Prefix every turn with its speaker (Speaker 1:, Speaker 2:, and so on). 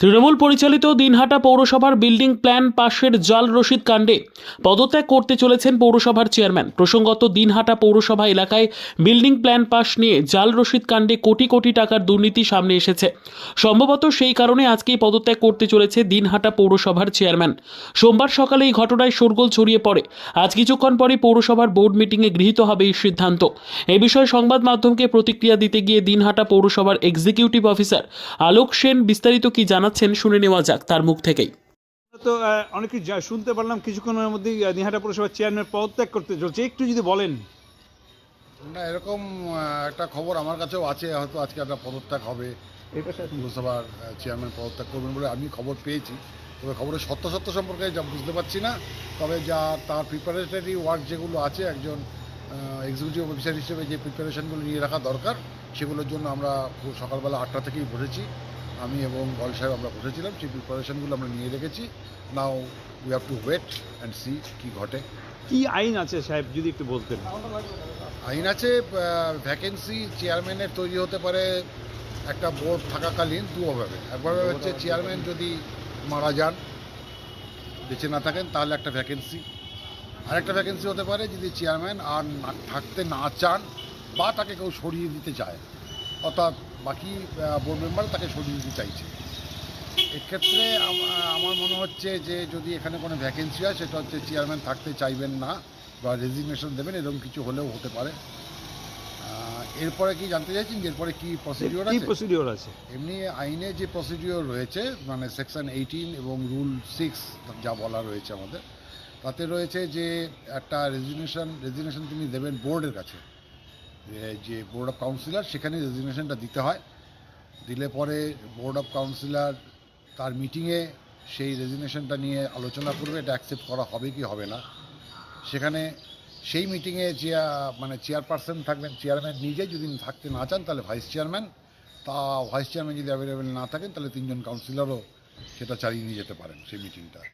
Speaker 1: তৃণমূল পরিচালিত দিনহাটা পৌরসভার building plan পাশের জাল রশিদ কাণ্ডে পদত্যাগ করতে চলেছেন পৌরসভার চেয়ারম্যান। প্রসঙ্গত, দিনহাটা পৌরসভা এলাকায় বিল্ডিং প্ল্যান পাশ নিয়ে জাল রশিদ কাণ্ডে কোটি কোটি টাকার দুর্নীতি সামনে এসেছে। সম্ভবত সেই কারণে আজকেই পদত্যাগ করতে চলেছে দিনহাটা পৌরসভার চেয়ারম্যান। সোমবার সকালে এই ঘটনায় শোরগোল ছড়িয়ে পড়ে। আজ কিছুক্ষণ পরে পৌরসভার বোর্ড মিটিংয়ে গৃহীত হবে এই সিদ্ধান্ত। এ বিষয়ে সংবাদ মাধ্যমকে প্রতিক্রিয়া দিতে গিয়ে দিনহাটা পৌরসভার এক্সিকিউটিভ অফিসার আলোক সেন বিস্তারিত কি জানাচ্ছেন শুনে নেওয়া যাক তার মুখ থেকেই।
Speaker 2: তো অনেক কিছু শুনতে পারলাম কিছুক্ষণের মধ্যেই আহ, দিনহাটা পৌরসভার চেয়ারম্যান পদত্যাগ করতে চলছে। একটু যদি বলেন।
Speaker 3: না এরকম একটা খবর আমার কাছেও আছে হয়তো আজকে একটা পদত্যাগ হবে। পৌরসভার চেয়ারম্যান পদত্যাগ করবেন বলে আমি খবর পেয়েছি। তবে খবরের সত্য সত্য সম্পর্কে যা বুঝতে পারছি না। তবে যা তার প্রিপারেটরি ওয়ার্ক যেগুলো আছে একজন এক্সিকিউটিভ অফিসার হিসেবে যে প্রিপারেশনগুলো নিয়ে রাখা দরকার সেগুলোর জন্য আমরা সকালবেলা আটটা থেকেই বসেছি। আমি এবং গল সাহেব আমরা বসেছিলাম সেই প্রিপারেশনগুলো আমরা নিয়ে রেখেছি। Now we have to wait and see কী ঘটে।
Speaker 2: কি আইন আছে সাহেব যদি একটু বলতেন?
Speaker 3: আইন আছে ভ্যাকেন্সি চেয়ারম্যানের তৈরি হতে পারে একটা বোর্ড থাকাকালীন দুভাবে একভাবে হচ্ছে চেয়ারম্যান যদি মারা যান বেঁচে না থাকেন তাহলে একটা ভ্যাকেন্সি আরেকটা ভ্যাকেন্সি হতে পারে যদি চেয়ারম্যান আর না- থাকতে না চান বা তাকে কেউ সরিয়ে দিতে চায় অর্থাৎ বাকি বোর্ড মেম্বার তাকে সরিয়ে দিতে চাইছে। এক্ষেত্রে আমার মনে হচ্ছে যে যদি এখানে কোনো ভ্যাকেন্সি হয় সেটা হচ্ছে চেয়ারম্যান থাকতে চাইবেন না বা রেজিগনেশন দেবেন এরকম কিছু হলেও হতে পারে। এরপরে কি জানতে চাইছেন যে এরপরে কি প্রসিডিওর আছে?
Speaker 2: প্রসিডিওর আছে?
Speaker 3: এমনি আইনে যে প্রসিডিওর রয়েছে মানে সেকশন এইটিন এবং রুল সিক্স যা বলা রয়েছে আমাদের তাতে রয়েছে যে একটা রেজিগনেশন রেজিগনেশন তিনি দেবেন বোর্ডের কাছে। যে- বোর্ড অফ কাউন্সিলর সেখানে রেজিগনেশনটা দিতে হয়। দিলে পরে বোর্ড অফ কাউন্সিলর তার মিটিংয়ে সেই রেজিগনেশনটা নিয়ে আলোচনা করবে, এটা অ্যাকসেপ্ট করা হবে কি হবে না। সেখানে সেই মিটিংয়ে যে মানে চেয়ারপারসন থাকবেন চেয়ারম্যান নিজে যদি থাকতে না চান, তাহলে ভাইস চেয়ারম্যান তা ভাইস চেয়ারম্যান যদি অ্যাভেলেবেল না থাকেন, তাহলে তিনজন কাউন্সিলরও সেটা চালিয়ে নিয়ে যেতে পারেন সেই মিটিংটা